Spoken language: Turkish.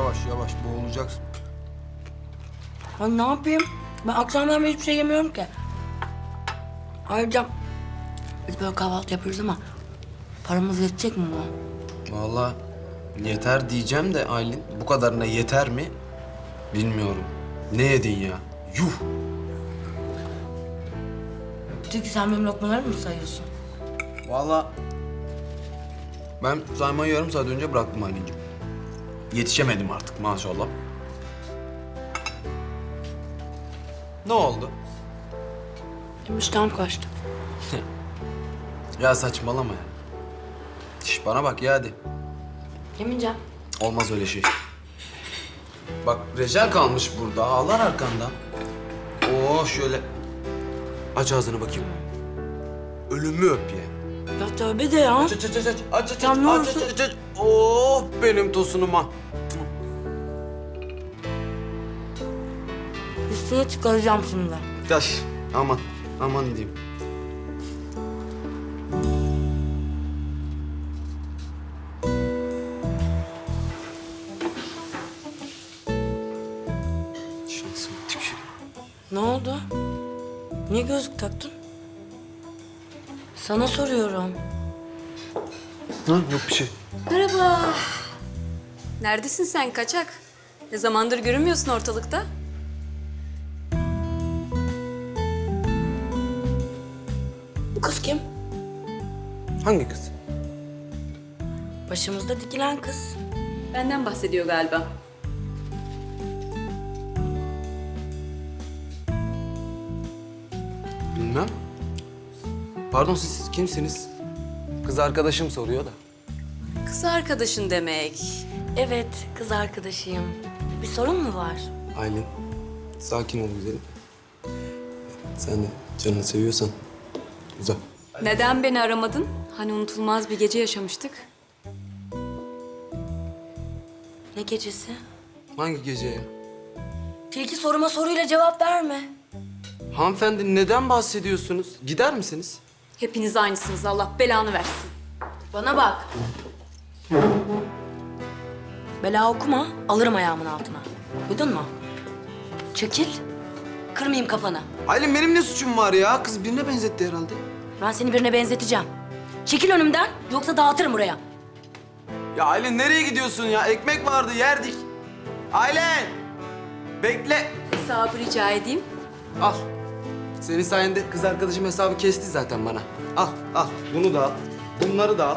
Yavaş yavaş boğulacaksın. Ben ne yapayım? Ben akşamdan beri hiçbir şey yemiyorum ki. Ayrıca biz böyle kahvaltı yapıyoruz ama paramız yetecek mi buna? Vallahi yeter diyeceğim de Aylin bu kadarına yeter mi? Bilmiyorum. Ne yedin ya? Yuh! Çünkü sen benim lokmalarımı mı sayıyorsun? Vallahi ben saymayı yarım saat önce bıraktım Aylin'cim. Yetişemedim artık maşallah. Ne oldu? Benim iştahım kaçtı. Ya saçmalama ya. Şş, bana bak ya hadi. Yemeyeceğim. Olmaz öyle şey. Bak Recel kalmış burada. Ağlar arkandan. Oo şöyle. Aç ağzını bakayım. Ölümü öp ye. Ya tövbe de ya. Aç aç aç aç. Aç aç aç. Aç aç aç. Oh benim tosunuma. Üstüne çıkaracağım şimdi. Yaş. Aman. Aman diyeyim. Şansım tükür. Ne oldu? Niye gözlük taktın? Sana soruyorum. Ha, yok bir şey. Merhaba. Neredesin sen kaçak? Ne zamandır görünmüyorsun ortalıkta? Bu kız kim? Hangi kız? Başımızda dikilen kız. Benden bahsediyor galiba. Bilmem. Pardon siz kimsiniz? Kız arkadaşım soruyor da. Kız arkadaşın demek. Evet, kız arkadaşıyım. Bir sorun mu var? Aylin, sakin ol güzelim. Sen de canını seviyorsan uzak. Neden beni aramadın? Hani unutulmaz bir gece yaşamıştık. Ne gecesi? Hangi gece ya? Tilki soruma soruyla cevap verme. Hanımefendi neden bahsediyorsunuz? Gider misiniz? Hepiniz aynısınız. Allah belanı versin. Bana bak. Bela okuma, alırım ayağımın altına. Duydun mu? Çekil, kırmayayım kafanı. Aylin benim ne suçum var ya? Kız birine benzetti herhalde. Ben seni birine benzeteceğim. Çekil önümden, yoksa dağıtırım buraya. Ya Aylin nereye gidiyorsun ya? Ekmek vardı yerdik. Aylin! Bekle. Hesabı rica edeyim. Al. Senin sayende kız arkadaşım hesabı kesti zaten bana. Al, al. Bunu da al. Bunları da al.